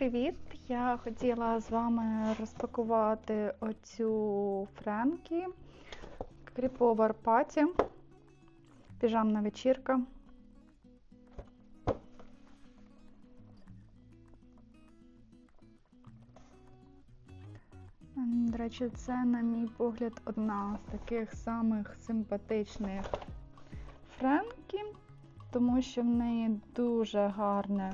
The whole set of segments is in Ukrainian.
привіт! Я хотіла з вами розпакувати оцю Френкі Кріповер Паті. Піжамна вечірка. До речі, це, на мій погляд, одна з таких самих симпатичних Френкі, тому що в неї дуже гарне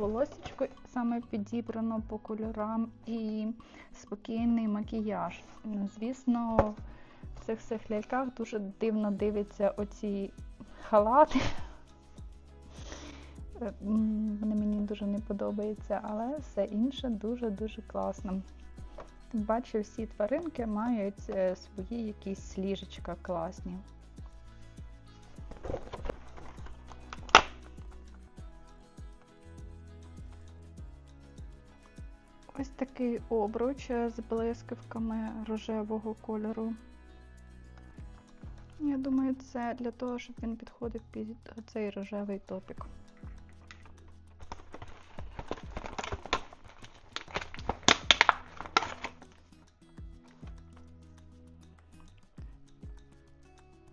волосечко, саме підібрано по кольорам і спокійний макіяж. Ну, Звісно, в цих всіх ляльках дуже дивно дивляться оці халати. Е, Вони мені дуже не подобаються, але все інше дуже-дуже класно. Паче всі тваринки мають е, свої якісь ліжечка класні. Ось такий обруч е, з блискавками рожевого кольору. Я думаю, це для того, щоб він підходив під цей рожевий топік.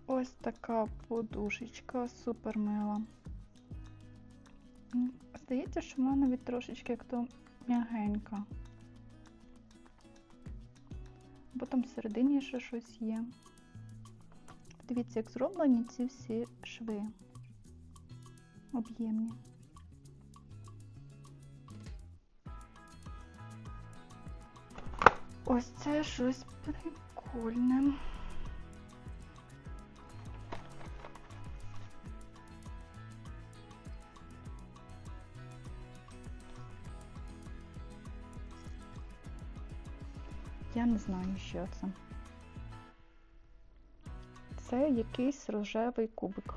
Ось така подушечка, супер мила. Здається, що вона навіть трошечки як то м'ягенька. Там всередині ще щось є. Дивіться, як зроблені ці всі шви. Об'ємні. Ось це щось прикольне. Я не знаю, що це. Це якийсь рожевий кубик.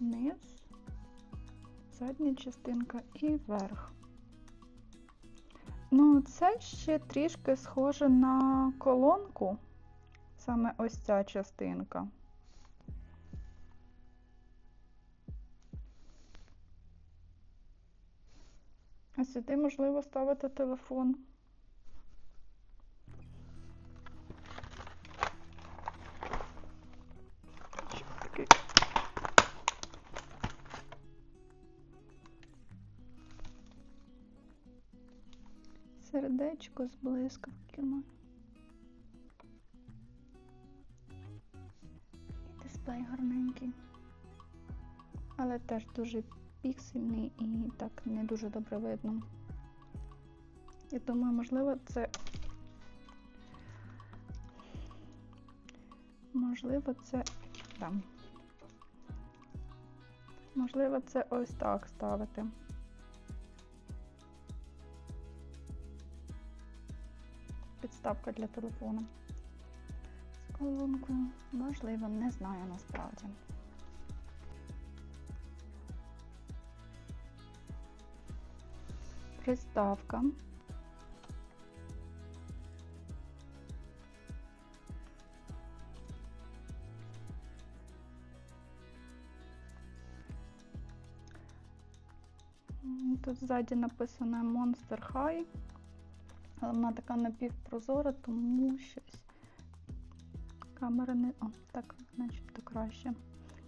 Низ, задня частинка і верх. Ну, це ще трішки схоже на колонку, саме ось ця частинка. А сюди можливо ставити телефон. Сердечко з блискавками. І дисплей гарненький. Але теж дуже піксельний і так не дуже добре видно. Я думаю, можливо, це. Можливо, це. Там. Можливо, це ось так ставити. Підставка для телефону. З колонкою. Можливо, не знаю насправді. Приставка. Тут ззаді написано Monster High, але вона така напівпрозора, тому щось камера не... О, так, начебто краще.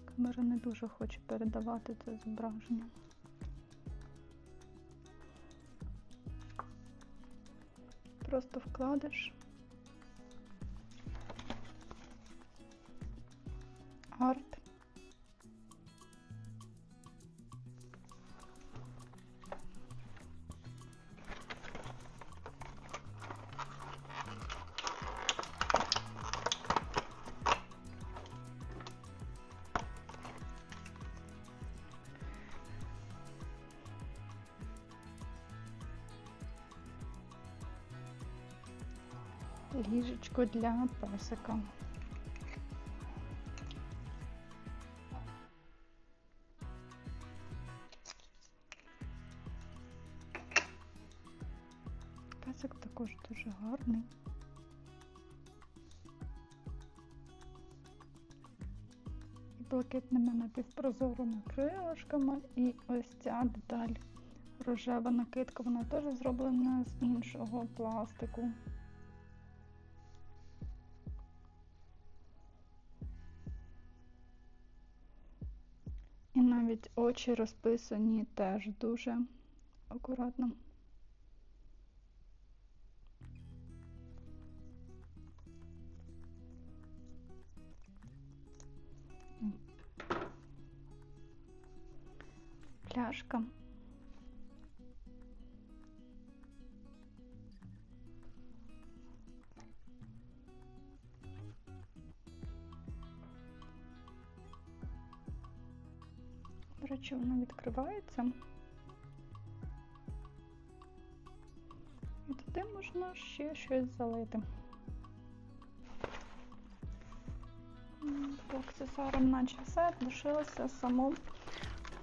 Камера не дуже хоче передавати це зображення. Просто вкладиш. Арт. ліжечко для песика. Песик також дуже гарний. І блакитними напівпрозорими крилашками і ось ця деталь рожева накидка, вона теж зроблена з іншого пластику. Навіть очі розписані теж дуже акуратно. Пляшка. Речі, воно відкривається. І туди можна ще щось залити. По аксесуарам наче все, лишилося саму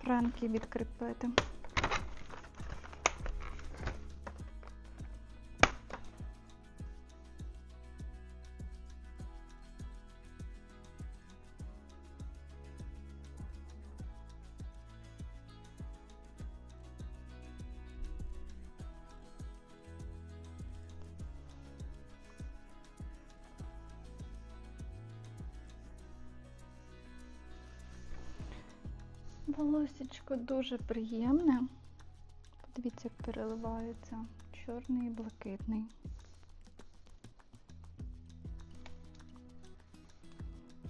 френки відкріпити. Волосечко дуже приємне. Подивіться, як переливається чорний і блакитний.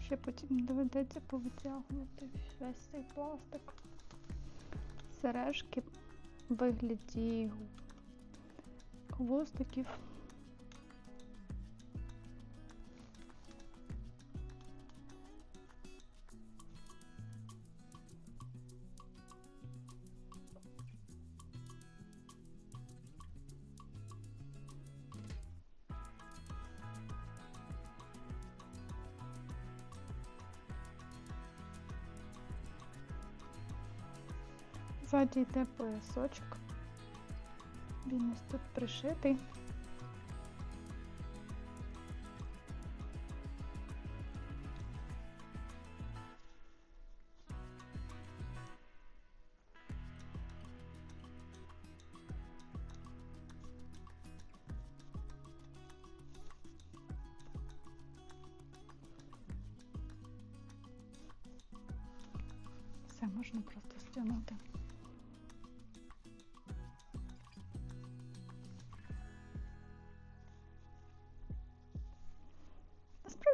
Ще потім доведеться повитягувати весь цей пластик. Сережки в вигляді хвостиків. Ззаді йде поясочок. Він ось тут пришитий. Все можна просто стягнути.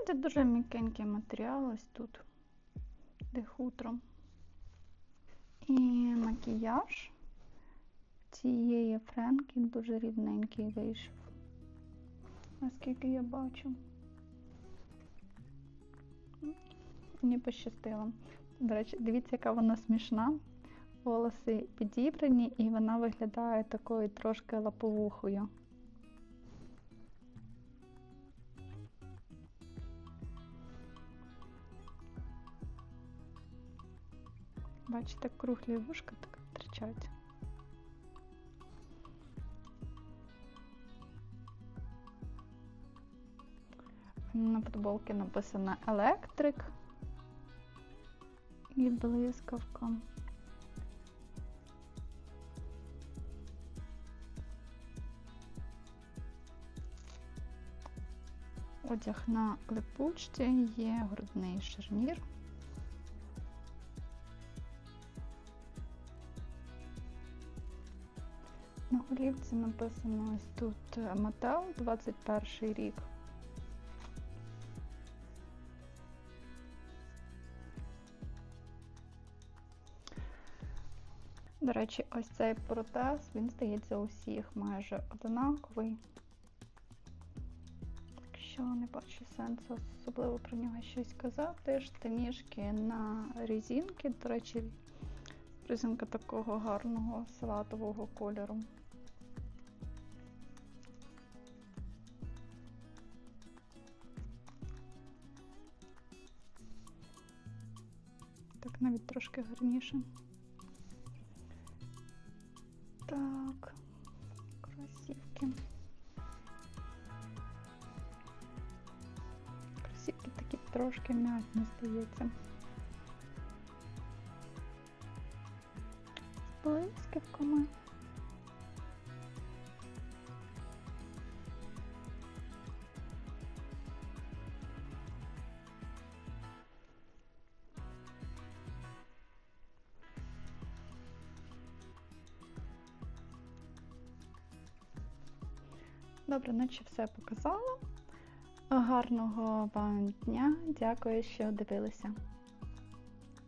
Насправді дуже м'якенький матеріал ось тут, де хутро. І макіяж цієї френки дуже рівненький вийшов. Наскільки я бачу. Мені пощастило. До речі, дивіться, яка вона смішна. Волоси підібрані, і вона виглядає такою трошки лаповухою. Бачите, круглі вушка так тричать. На футболці написано електрик і блискавка. Одяг на липучці є грудний шарнір. Голівці написано ось тут е, Мател 21 рік. До речі, ось цей протез, він здається у всіх майже однаковий. Так що не бачу сенсу особливо про нього щось казати. Штанішки на резинки, до речі, резинка такого гарного салатового кольору. навіть трошки гарніше. Так, кросівки. Кросівки такі трошки м'ятні здається. З блисківками. Добре, наче все показала. Гарного вам дня. Дякую, що дивилися.